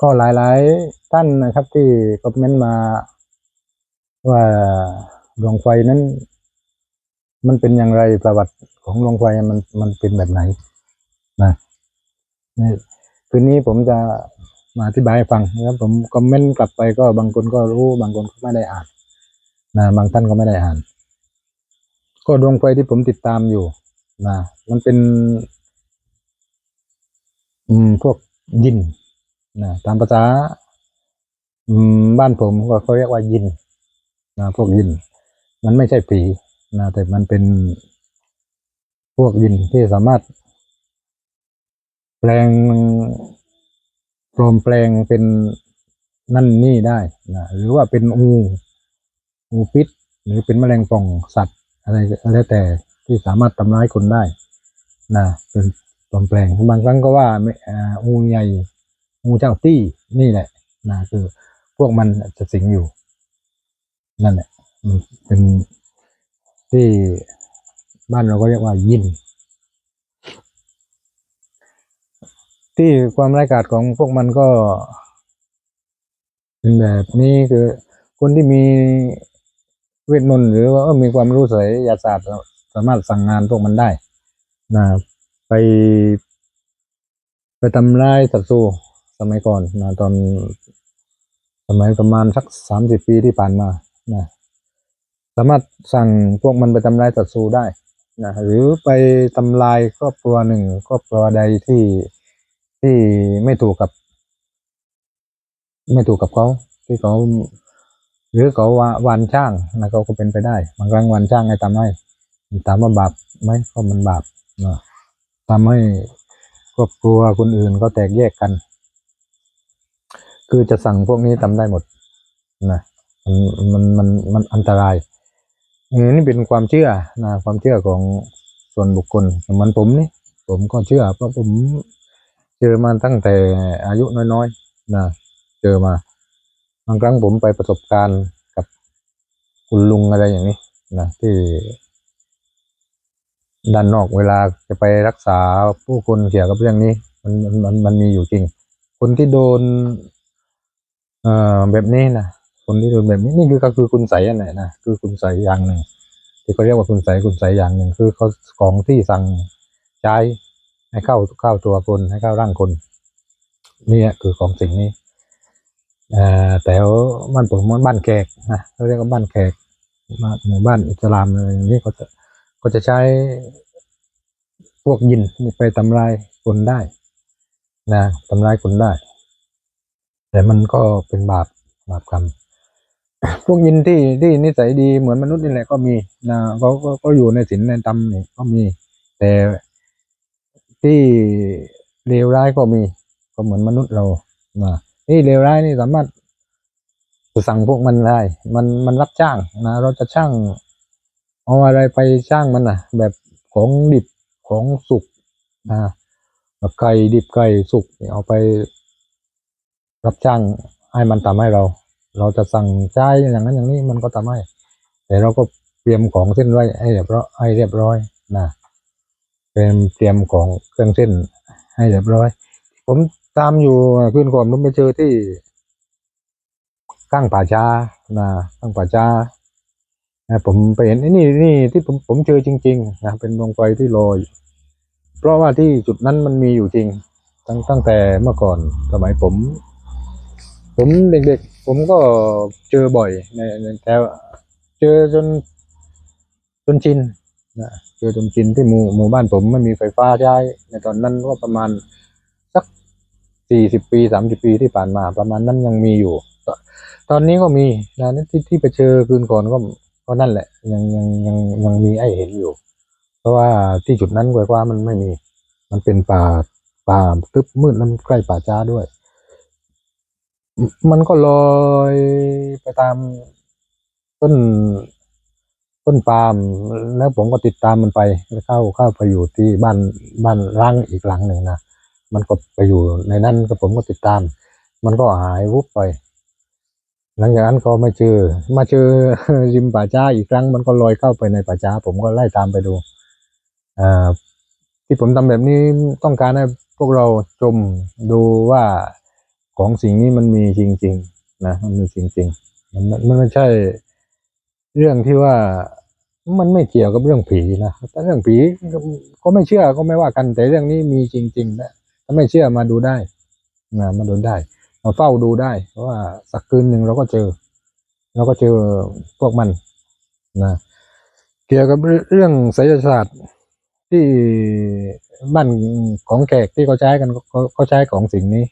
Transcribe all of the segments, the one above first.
ก็หลายๆท่านนะครับ ที่คอมเมนต์มาว่าดวงไฟนั้น มันเป็นอย่างไรประวัติของดวงไฟมันมันเป็นแบบไหนนะนี่คืนนี้ผมจะมาอธิบายให้ฟังนะครับผมคอมเมนต์กลับไปก็บางคนก็รู้ บางคนก็ไม่ได้อ่านนะบางท่านก็ไม่ได้อ่าน ก็ดวงไฟที่ผมติดตามอยู่นะมันเป็น อืมพวกยิน นะตามภาษาบ้านผมก็เขาเรียกว่ายินนะพวกยิน มันไม่ใช่ผีนะแต่มันเป็นพวกยินที่สามารถ แปลงปลอมแปลงเป็นนั่นนี่ได้นะหรือว่าเป็นงูงูพิษหรือเป็นแมลงป่องสัตว์ อะไรแล้วแต่ที่สามารถทำร้ายคนได้นะเป็นปลอมแปลงบางครั้งก็ว่าอ่างูใหญ่ งูเจ้าตี้นี่แหละนะคือพวกมันจะสิงอยู่ นั่นแหละเป็นที่บ้านเราก็เรียกว่ายิน ที่ความร้ายกาจของพวกมันก็ เป็นแบบนี้คือ คนที่มีเวทมนต์หรือว่าออมีความรู้ไสยยาศาสตร์สามารถสั่งงานพวกมันได้นะไป ไปทำร้ายศัตรู สมัยก่อนนะตอน สมัยประมาณสักสามสิบปีที่ผ่านมานะสามารถสั่งพวกมันไปทำร้ายศัตรูได้นะหรือไปทำลายครอบครัวหนึ่งครอบครัวใดที่ที่ไม่ถูกกับ ไม่ถูกกับเขาที่เขาหรือเขาวาวานช่างนะเขาก็เป็นไปได้บางครั้งวานช่างให้ทำให้ถามว่าบาปไหมก็มันบาปนะทำให้ครอบครัวคนอื่นก็แตกแยกกัน คือจะสั่งพวกนี้ทำได้หมดนะมันมันมันมันอันตรายนี่เป็นความเชื่อนะความเชื่อของส่วนบุคคลเหมือนผมนี่ผมก็เชื่อเพราะผมเจอมาตั้งแต่อายุน้อยๆนะเจอมาบางครั้งผมไปประสบการณ์กับคุณลุงอะไรอย่างนี้นะที่ด้านนอกเวลาจะไปรักษาผู้คนเกี่ยวกับเรื่องนี้ มันมันมันมันมีอยู่จริง คนที่โดน เอ่อแบบนี้นะคนที่โดนแบบนี้นี่คือก็คือคุณใสอันไหนนะคือคุณใสอย่างหนึ่งที่เขาเรียกว่าคุณใสคุณใสอย่างหนึ่งคือเขาของที่สั่งใช้ให้เข้าเข้าตัวคนให้เข้าร่างคนนี่คือของสิ่งนี้เอ่อแต่ว่าบ้านผมมันบ้านแขกนะเขาเรียกว่าบ้านแขกบ้าหมู่บ้านอิสลามอะไรอย่างนี้เขาจะก็จะใช้พวกยินไปทำลายคนได้นะทำลายคนได้ แต่มันก็เป็นบาปบาปกรรม พวกยินที่ที่นิสัยดีเหมือนมนุษย์นี่แหละก็มีนะเขาก็ก็อยู่ในศีลในธรรมนี่ก็มี แต่ที่เลวร้ายก็มี ก็เหมือนมนุษย์เรานะที่เลวร้ายนี่สามารถสั่งพวกมันได้ มันมันรับจ้างนะเราจะช่างเอาอะไรไปช่างมันนะแบบของดิบของสุกนะไก่ดิบไก่สุกเอาไป รับจ้างให้มันทำให้เรา เราจะสั่งใช้อย่างนั้นอย่างนี้มันก็ทำให้ แต่เราก็เตรียมของเส้นไว้ให้เรียบร้อยให้เรียบร้อยนะเป็นเตรียมของเครื่องเส้นให้เรียบร้อย ผมตามอยู่คืนก่อนผมไปเจอที่ข้างป่าช้านะข้างป่าช้านะผมไปเห็นนี่นี่ที่ผมผมเจอจริงๆนะเป็นดวงไฟที่ลอยเพราะว่าที่จุดนั้นมันมีอยู่จริง ตั้งตั้งแต่เมื่อก่อนสมัยผม ผมเด็กๆ ผมก็เจอบ่อยในแถวเจอจนจนชินนะเจอจนชินที่หมู่หมู่บ้านผมไม่มีไฟฟ้าใช้ในตอนนั้นก็ประมาณสักสี่สิบปีสามสิบปีที่ผ่านมา ประมาณนั้นยังมีอยู่ตตอนนี้ก็มีนะที่ที่ไปเจอคืนก่อนก็ก็นั่นแหละ ยังยังยังยังมีไอ้เห็นอยู่ เพราะว่าที่จุดนั้นกว่ามันไม่มี มันเป็นป่าป่าตึบมืดแล้วใกล้ป่าช้าด้วย มันก็ลอยไปตามต้นต้นปาล์มแล้วผมก็ติดตามมันไปเข้าเข้าไปอยู่ที่บ้านบ้านร้างอีกหลังหนึ่งนะมันก็ไปอยู่ในนั้นก็ผมก็ติดตาม มันก็หายวุบไป หลังจากนั้นก็ไม่เจอ มาเจอริมป่าช้าอีกครั้ง มันก็ลอยเข้าไปในป่าช้า ผมก็ไล่ตามไปดูอ่าที่ผมทำแบบนี้ต้องการให้พวกเราชมดูว่า ของสิ่งนี้มันมีจริง ๆ นะมันมีจริง ๆ มันมันไม่ใช่เรื่องที่ว่ามันไม่เกี่ยวกับเรื่องผีนะแต่เรื่องผีก็ไม่เชื่อก็ไม่ว่ากันแต่เรื่องนี้มีจริงๆนะถ้าไม่เชื่อมาดูได้นะมาดูได้มาเฝ้าดูได้ เพราะว่าสักคืนหนึ่งเราก็เจอ เราก็เจอพวกมันนะเกี่ยวกับเรื่องไสยศาสตร์ที่บ้านของแขกที่เขาใช้กันเขาใช้ของสิ่งนี้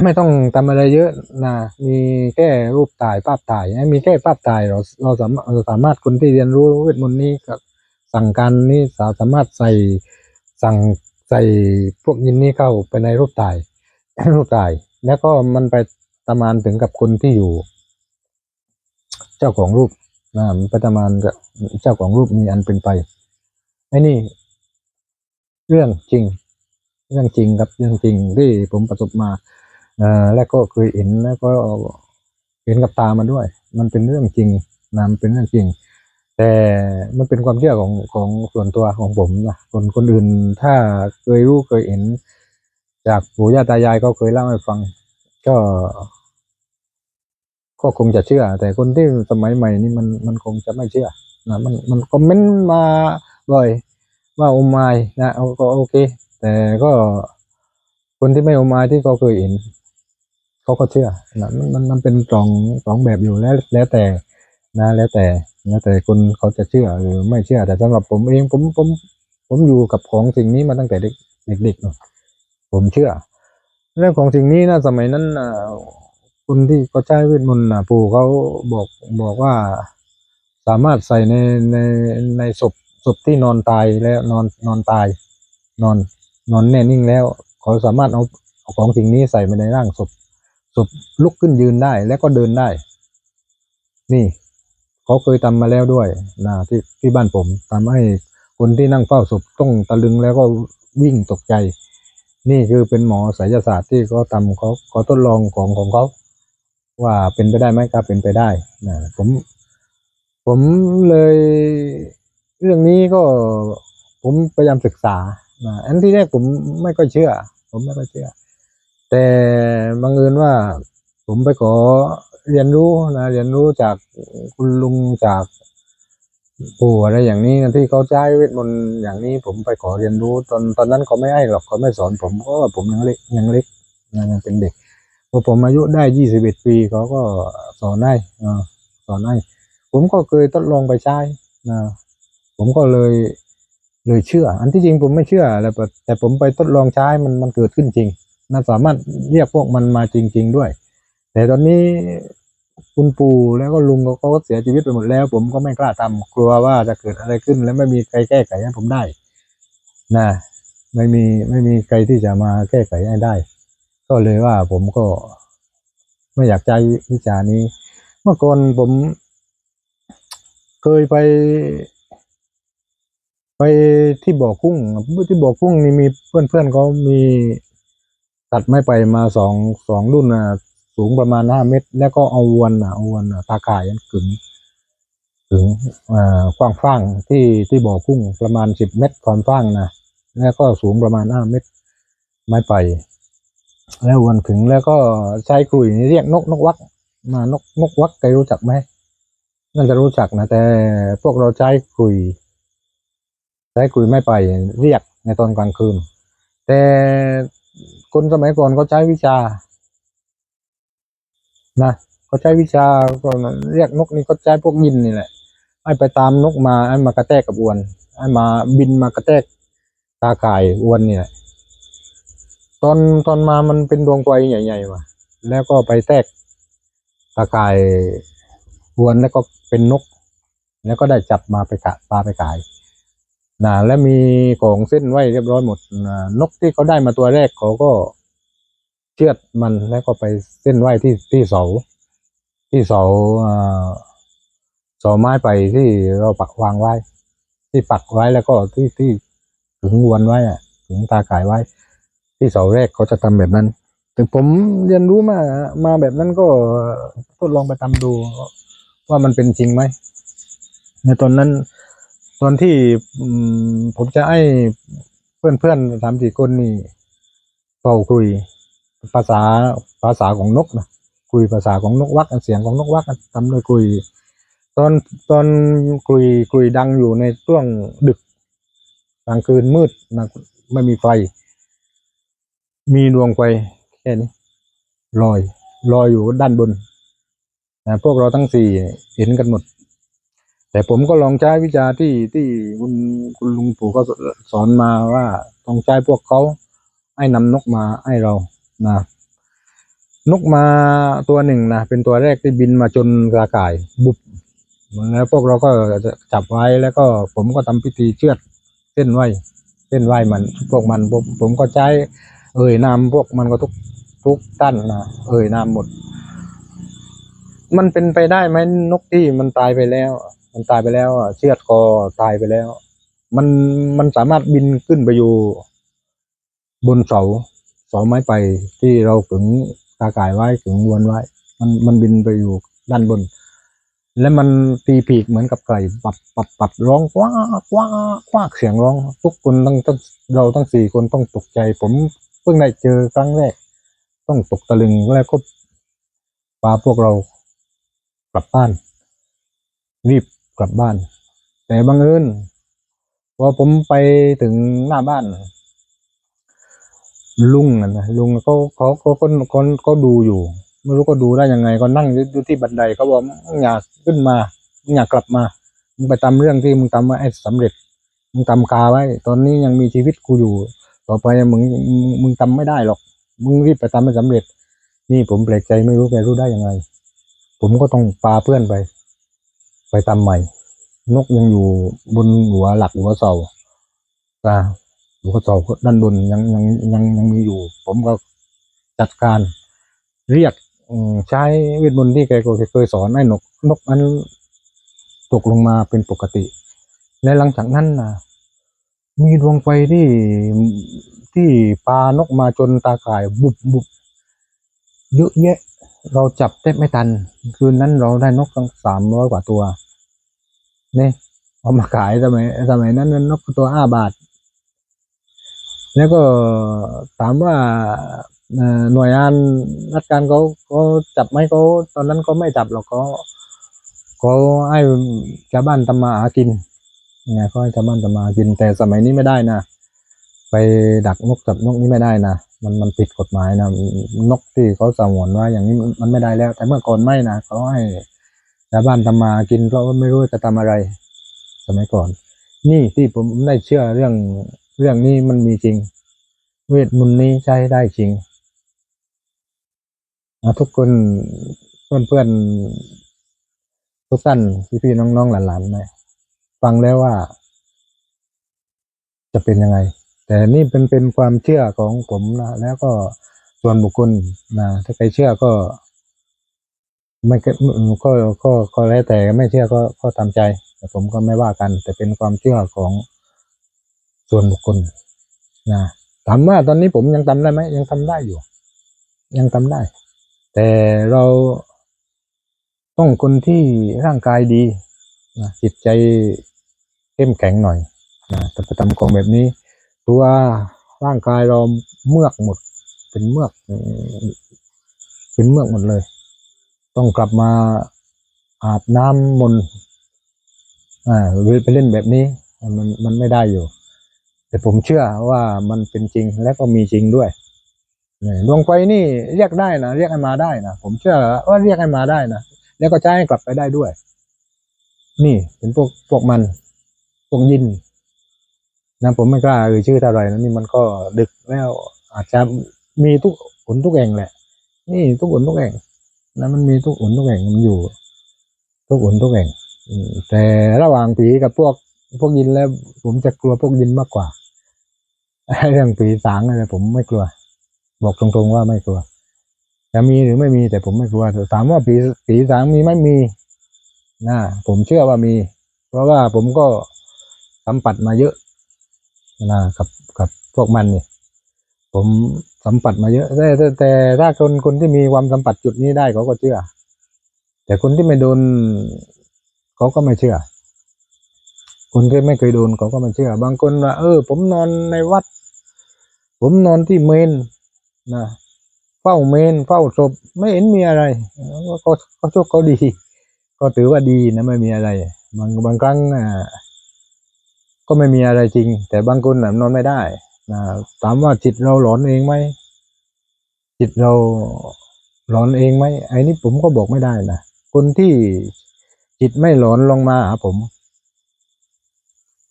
ไม่ต้องทำอะไรเยอะนะมีแค่รูปถ่ายภาพถ่ายนะมีแค่ภาพถ่ายเราเราสามารถสามารถคนที่เรียนรู้เวทมนต์นี้กับสั่งการนี้สาสามารถใส่สั่งใส่พวกยินนี้เข้าไปในรูปถ่ายรูปถ่าย แล้วก็มันไปประมาณถึงกับคนที่อยู่ เจ้าของรูปนะมันไปประมาณกับเจ้าของรูปมีอันเป็นไปไอ้นี่ เรื่องจริง เรื่องจริงครับเรื่องจริงที่ผมประสบมา อ่อและก็เคยเห็นแล้วก็เห็นกับตามาด้วย มันเป็นเรื่องจริงนะมันเป็นเรื่องจริง แต่มันเป็นความเชื่อของของส่วนตัวของผมนะคนคนอื่นถ้าเคยรู้เคยเห็น จากปู่ย่าตายายก็เคยเล่าให้ฟัง ก็ก็คงจะเชื่อ แต่คนที่สมัยใหม่นี่มันมันคงจะไม่เชื่อนะมันมันคอมเมนต์มาบ่อยว่าโอมายนะก็โอเค แต่ก็คนที่ไม่โอมายที่เขาเคยเห็น เขาก็เชื่อนะมันมันมันเป็นสองสองแบบอยู่แล้วแล้วแต่นะแล้วแต่แล้วแต่คนเขาจะเชื่อหรือไม่เชื่อ แต่สำหรับผมเองผมผมผมอยู่กับของสิ่งนี้มาตั้งแต่เด็กเด็กๆเนอะผมเชื่อ เรื่องของสิ่งนี้นะสมัยนั้นคนที่เขาใช้เวทมนต์นะปู่เขาบอกบอกว่าสามารถใส่ในในในศพศพที่นอนตายแล้วนอนนอนตาย นอนนอนแน่นิ่งแล้ว เขาสามารถเอาเอาของสิ่งนี้ใส่ไปในร่างศพ ศพลุกขึ้นยืนได้แล้วก็เดินได้ นี่ เขาเคยทำมาแล้วด้วยนะที่ที่บ้านผมทำให้คนที่นั่งเฝ้าศพต้องตะลึงแล้วก็วิ่งตกใจ นี่คือเป็นหมอไสยศาสตร์ที่เขาทำเขาเขาทดลองของของเขาว่าเป็นไปได้ไหมครับเป็นไปได้นะผม ผมเลย เรื่องนี้ก็ผมพยายามศึกษานะอันที่แรกผมไม่ค่อยเชื่อ ผมไม่ค่อยเชื่อ แต่บังเอิญว่า ผมไปขอเรียนรู้นะเรียนรู้จากคุณลุงจากปู่อะไรอย่างนี้นะที่เขาใช้เวทมนต์อย่างนี้ผมไปขอเรียนรู้ตอนตอนนั้นเขาไม่ให้หรอกเขาไม่สอนผมเพราะว่าผมยังเล็กยังเล็กนะยังเป็นเด็กพอผมอายุได้ยี่สิบเอ็ดปีเขาก็สอนให้สอนให้ผมก็เคยทดลองไปใช้นะผมก็เลยเลยเชื่อ อันที่จริงผมไม่เชื่อแล้วแต่แต่ผมไปทดลองใช้มันมันเกิดขึ้นจริง นะสามารถเรียกพวกมันมาจริง ๆด้วย แต่ตอนนี้คุณปู่แล้วก็ลุงเขาก็เสียชีวิตไปหมดแล้ว ผมก็ไม่กล้าทำกลัวว่าจะเกิดอะไรขึ้น แล้วไม่มีใครแก้ไขให้ผมได้นะไม่มีไม่มีใครที่จะมาแก้ไขให้ได้ ก็เลยว่าผมก็ไม่อยากใจวิชานี้ เมื่อก่อนผม เคยไป ไปที่บ่อกุ้งที่บ่อกุ้งนี่มีเพื่อนๆเขามี ตัดไม้ไปมาสองสองรุ่นนะสูงประมาณห้าเมตร แล้วก็เอาวนนะเอาวนน่ะตาข่ายกึ่งถึงอ่ากว้างฟ้างที่ที่บ่อกุ้งประมาณสิบเมตรความฟ้างนะแล้วก็สูงประมาณห้าเมตร ไม้ไปแล้ววนถึงแล้วก็ใช้กลุ่ยเรียกนกนกวักมานกนกวักเคยรู้จักไหมน่าจะรู้จักนะแต่พวกเราใช้กลุ่ยใช้กลุ่ยไม่ไปเรียกในตอนกลางคืน แต่ คนสมัยก่อนเขาใช้วิชา นะเขาใช้วิชาก็เรียกนกนี่เขาใช้พวกยินนี่แหละให้ไปตามนกมาให้มากระแทกกับอวนให้มาบินมากระแทกตาข่ายอวนนี่แหละตอนตอนมามันเป็นดวงไฟใหญ่ๆว่ะแล้วก็ไปแทกตาข่ายอวนแล้วก็เป็นนก แล้วก็ได้จับมาไปกะปลาไปขาย นะและมีของเส้นไว้เรียบร้อยหมดนะนกที่เขาได้มาตัวแรกเขาก็เชือดมันแล้วก็ไปเส้นไหว้ที่ที่เสา ที่เสาเสาไม้ไปที่เราปักวางไว้ ที่ปักไว้แล้วก็ที่ที่ถึงวนไว้อะถึงตาข่ายไว้ ที่เสาแรกเขาจะทำแบบนั้นแต่ผมเรียนรู้มามาแบบนั้นก็ทดลองไปทำดู ว่ามันเป็นจริงไหมในตอนนั้น ตอนที่ผมจะให้เพื่อนๆสามสี่คนนี่เป่าคุยภาษาภาษาของนกนะคุยภาษาของนกวักเสียงของนกวักทำโดยคุย ตอนตอนคุยคุยดังอยู่ในช่วงดึกกลางคืนมืดนะไม่มีไฟ มีดวงไฟแค่นี้ลอยลอยอยู่ด้านบนนะพวกเราทั้งสี่เห็นกันหมด แต่ผมก็ลองใช้วิชาที่ที่คุณคุณลุงปู่ก็สอนมาว่าต้องใช้พวกเขาให้นำนกมาให้เรานะนกมาตัวหนึ่งนะเป็นตัวแรกที่บินมาจนกระก่ายบุบแล้วพวกเราก็จับไว้แล้วก็ผมก็ทำพิธีเชือดเส้นไหวเส้นไหวมัน พวกมันผมผมก็ใช้ เอ่ยนามพวกมันก็ทุกทุกท่านนะเอ่ยนามหมด มันเป็นไปได้ไหมนกที่มันตายไปแล้ว มันตายไปแล้วเชือดคอตายไปแล้ว มันมันสามารถบินขึ้นไปอยู่ บนเสาเสาไม้ไผ่ที่เราขึงตาก่ายไว้ขึงวนไว้ มันมันบินไปอยู่ด้านบน และมันตีปีกเหมือนกับไก่ปับปับปับร้องกว้ากว้ากว้ากเสียงร้อง ทุกคนต้องต้องเราทั้งสี่คนต้องตกใจ ผมเพิ่งได้เจอครั้งแรก ต้องตกตะลึงแล้วก็พาพวกเรากลับบ้านรีบ ลับบ้าน แต่บังเอิญพอผมไปถึงหน้าบ้าน ลุงนะลุงเขาเขาเขาเขาเขาเขาดูอยู่ ไม่รู้ก็ดูได้ยังไง ก็นั่งอยู่ที่บันไดเขาบอกอยากขึ้นมาอยากกลับมามึงไปทำเรื่องที่มึงทำมาให้สำเร็จมึงทำกาไว้ ตอนนี้ยังมีชีวิตกูอยู่ ต่อไปมึงมึงทำไม่ได้หรอก มึงรีบไปทำให้สำเร็จ นี่ผมแปลกใจไม่รู้แกรู้ได้ยังไง ผมก็ต้องพาเพื่อนไป ไปทำใหม่ นกยังอยู่บนหัวหลักหัวเสาตาหัวเสาด้านบนยังยังยังยังมีอยู่ ผมก็จัดการเรียกใช้เวทมนต์ที่แกเคยสอนให้นกนกนั้นตกลงมาเป็นปกติ และหลังจากนั้นนะมีดวงไฟที่ที่ปลานกมาจนตาข่ายบุบบุบเยอะแยะ เราจับแทบไม่ทัน คืนนั้นเราได้นกตั้งสามร้อยกว่าตัวนี่เอามาขายสมัยสมัยนั้นนกตัวห้าบาท แล้วก็ถามว่าหน่วยงานราชการเขาเขาจับไหมเขาตอนนั้นเขาไม่จับหรอกเขาเขาให้ชาวบ้านทำมาหากินไงเขาให้ชาวบ้านทำมาหากินแต่สมัยนี้ไม่ได้นะ ไปดักนกจับนกนี่ไม่ได้นะมันมันผิดกฎหมายนะนกที่เขาสงวนว่าอย่างนี้มันไม่ได้แล้ว แต่เมื่อก่อนไม่นะเขาให้ชาวบ้านทำมาหากิน เพราะว่าไม่รู้จะทำอะไร สมัยก่อน นี่ที่ผมได้เชื่อเรื่องเรื่องนี้มันมีจริง เวทมนต์นี้ใช้ได้จริงนะทุกคนเพื่อนเพื่อนทุกท่านพี่พี่น้องๆหลานๆนะฟังแล้วว่า จะเป็นยังไง แต่นี่เป็นเป็นความเชื่อของผมนะแล้วก็ส่วนบุคคลนะถ้าใครเชื่อก็ไม่ก็ก็ก็แล้วแต่ไม่เชื่อก็ก็ตามใจ แต่ผมก็ไม่ว่ากัน แต่เป็นความเชื่อของส่วนบุคคลนะถามว่าตอนนี้ผมยังทำได้ไหมยังทำได้อยู่ ยังทำได้ แต่เราต้องคนที่ร่างกายดีนะจิตใจเข้มแข็งหน่อยนะแต่ไปทำของแบบนี้ เพราะว่าร่างกายเราเมือกหมด เป็นเมือกเป็นเมือกหมดเลย ต้องกลับมาอาบน้ำมนต์อ่าไปเล่นแบบนี้ มันมันไม่ได้อยู่ แต่ผมเชื่อว่ามันเป็นจริงและก็มีจริงด้วยดวงไฟนี่เรียกได้นะเรียกให้มาได้นะผมเชื่อว่าเรียกให้มาได้นะแล้วก็ใช้ให้กลับไปได้ด้วย นี่เป็นพวกพวกมันพวกยิน นะผมไม่กล้าเอ่ยชื่อเท่าไหร่นะนี่มันก็ดึกแล้วอาจจะมีทุกผลทุกแห่งแหละ นี่ทุกผลทุกแห่งนะมันมีทุกผลทุกแห่งมันอยู่ ทุกผลทุกแห่งแต่ระหว่างผีกับพวกพวกยินแล้ว ผมจะกลัวพวกยินมากกว่าเรื่องผีสางอะไรผมไม่กลัว บอกตรงๆว่าไม่กลัวจะมีหรือไม่มีแต่ผมไม่กลัวแต่ถามว่าผีผีสางมีไหม่มีนะผมเชื่อว่ามี เพราะว่าผมก็สัมผัสมาเยอะ นะกับกับพวกมันนี่ผมสัมผัสมาเยอะแต่แต่แต่ถ้าคนคนที่มีความสัมผัสจุดนี้ได้เขาก็เชื่อ แต่คนที่ไม่โดนเขาก็ไม่เชื่อ คนที่ไม่เคยโดนเขาก็ไม่เชื่อ บางคนว่าเออ ผมนอนในวัด ผมนอนที่เมนนะเฝ้าเมนเฝ้าศพไม่เห็นมีอะไรเออก็ก็โชคเขาดี ก็ถือว่าดีนะไม่มีอะไร บางบางครั้งน่ะ ก็ไม่มีอะไรจริง แต่บางคนนอนไม่ได้นะถามว่าจิตเราหลอนเองไหมจิตเราหลอนเองไหมไอ้นี่ผมก็บอกไม่ได้นะคนที่จิตไม่หลอนลงมาหาผม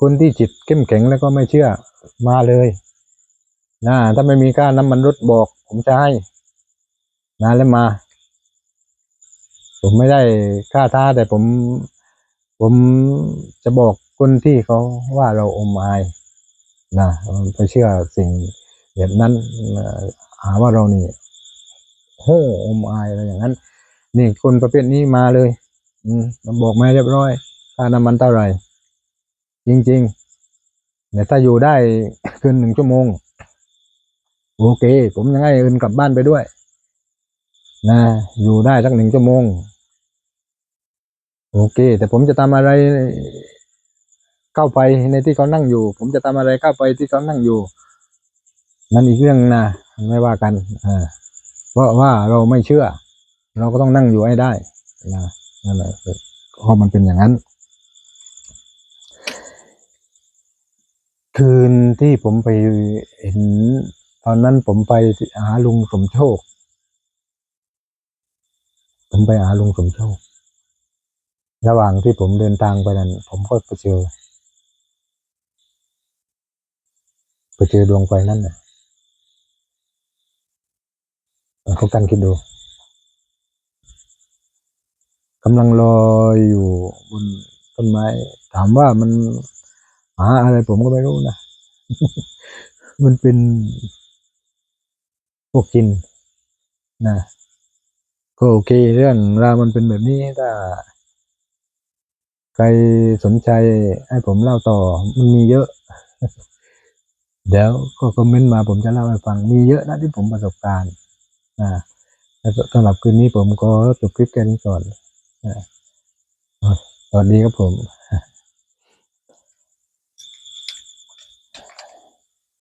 คนที่จิตเข้มแข็งแล้วก็ไม่เชื่อมาเลยนะถ้าไม่มีค่าน้ำมันรถบอก ผมจะให้นะแล้วมา ผมไม่ได้ค่าท้าแต่ผม ผมจะบอก คนที่เขาว่าเราอมอายนะไปเชื่อสิ่งแบบนั้นหาว่าเรานี่โห่อมอายอะไรอย่างนั้น นี่คนประเภทนี้มาเลย อืมบอกมาเรียบร้อยค่าน้ำมันเท่าไหร่ จริงๆเนี่ยถ้าอยู่ได้เกินหนึ่งชั่วโมง โอเค ผมยังให้เอินกลับบ้านไปด้วย นะ อยู่ได้สักหนึ่งชั่วโมง โอเค แต่ผมจะทำอะไร เข้าไปในที่เขานั่งอยู่ ผมจะทำอะไรเข้าไปที่เขานั่งอยู่ นั่นอีกเรื่องนะไม่ว่ากันอ่าเพราะว่าเราไม่เชื่อ เราก็ต้องนั่งอยู่ให้ได้นะนั่นแหละเพราะมันเป็นอย่างนั้น คืนที่ผมไปเห็น ตอนนั้นผมไปหาลุงสมโชค ผมไปหาลุงสมโชค ระหว่างที่ผมเดินทางไปนั้น ผมก็ไปเจอ ไปเจอดวงไฟนั่นน่ะเขากันคิดดูกำลังลอยอยู่บนต้นไม้ ถามว่ามันหาอะไรผมก็ไม่รู้นะ มันเป็นพวกกินนะก็โอเคเรื่องราวมันเป็นแบบนี้ถ้าใครสนใจให้ผมเล่าต่อมันมีเยอะ เดี๋ยวก็คอมเมนต์มาผมจะเล่าให้ฟังมีเยอะนะที่ผมประสบการณ์นะแล้วสำหรับคืนนี้ผมก็จบคลิปแค่นี้ก่อนนะสวัสดีครับผม